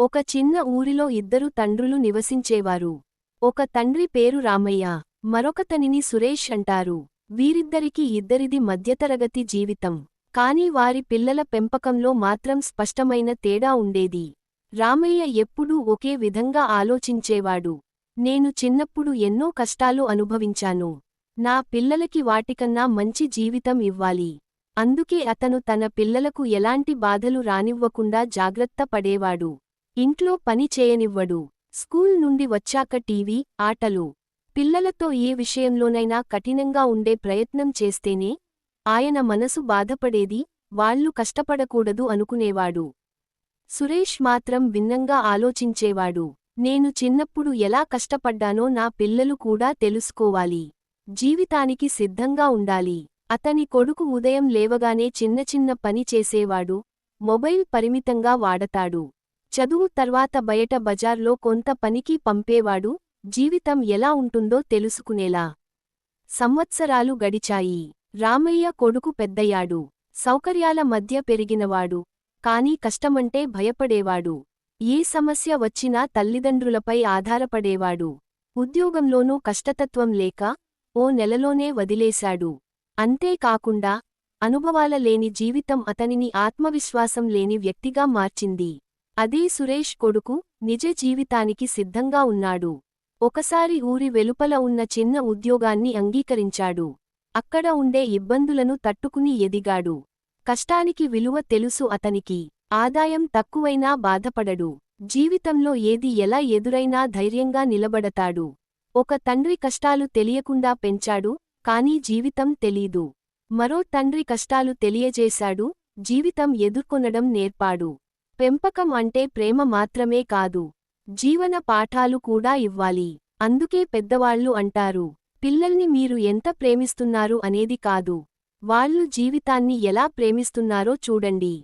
ఒక చిన్న ఊరిలో ఇద్దరు తండ్రులు నివసించేవారు. ఒక తండ్రి పేరు రామయ్య మరొకతనిని సురేష్ అంటారు. వీరిద్దరికి ఇద్దరిది మధ్యతరగతి జీవితం. కాని వారి పిల్లల పెంపకంలో మాత్రం స్పష్టమైన తేడా ఉండేది. రామయ్య ఎప్పుడూ ఒకే విధంగా ఆలోచించేవాడు. నేను చిన్నప్పుడు ఎన్నో కష్టాలు అనుభవించాను. నా పిల్లలకి వాటికన్నా మంచి జీవితం ఇవ్వాలి. అందుకే అతను తన పిల్లలకు ఎలాంటి బాధలు రానివ్వకుండా జాగ్రత్త పడేవాడు. ఇంట్లో పని చేయనివ్వడు. స్కూల్ నుండి వచ్చాక టీవీ ఆటలు. పిల్లలతో ఏ విషయంలోనైనా కఠినంగా ఉండే ప్రయత్నం చేస్తేనే ఆయన మనసు బాధపడేది వాళ్ళు కష్టపడకూడదు అనుకునేవాడు. సురేష్ మాత్రం భిన్నంగా ఆలోచించేవాడు. నేను చిన్నప్పుడు ఎలా కష్టపడ్డానో నా పిల్లలు కూడా తెలుసుకోవాలి. జీవితానికి సిద్ధంగా ఉండాలి. అతని కొడుకు ఉదయం లేవగానే చిన్న చిన్న పని చేసేవాడు. మొబైల్ పరిమితంగా వాడతాడు. చదువు తర్వాత బయట బజార్లో కొంత పనికి పంపేవాడు జీవితం ఎలా ఉంటుందో తెలుసుకునేలా. సంవత్సరాలు గడిచాయి. రామయ్య కొడుకు పెద్దయ్యాడు. సౌకర్యాల మధ్య పెరిగినవాడు. కాని కష్టమంటే భయపడేవాడు. ఏ సమస్య వచ్చినా తల్లిదండ్రులపై ఆధారపడేవాడు. ఉద్యోగంలోనూ కష్టతత్వం లేక ఓ నెలలోనే వదిలేశాడు. అంతేకాకుండా అనుభవాల లేని జీవితం అతనిని ఆత్మవిశ్వాసం లేని వ్యక్తిగా మార్చింది. అదే సురేష్ కొడుకు నిజ జీవితానికి సిద్ధంగా ఉన్నాడు. ఒకసారి ఊరి వెలుపల ఉన్న చిన్న ఉద్యోగాన్ని అంగీకరించాడు. అక్కడ ఉండే ఇబ్బందులను తట్టుకుని ఎదిగాడు. కష్టానికి విలువ తెలుసు అతనికి. ఆదాయం తక్కువైనా బాధపడడు. జీవితంలో ఏది ఎలా ఎదురైనా ధైర్యంగా నిలబడతాడు. ఒక తండ్రి కష్టాలు తెలియకుండా పెంచాడు కానీ జీవితం తెలీదు. మరో తండ్రి కష్టాలు తెలియజేశాడు జీవితం ఎదుర్కొనడం నేర్పాడు. పెంపకం అంటే ప్రేమ మాత్రమే కాదు. జీవన పాఠాలు కూడా ఇవ్వాలి. అందుకే పెద్దవాళ్ళు అంటారు పిల్లల్ని మీరు ఎంత ప్రేమిస్తున్నారు అనేది కాదు. వాళ్ళు జీవితాన్ని ఎలా ప్రేమిస్తున్నారో చూడండి.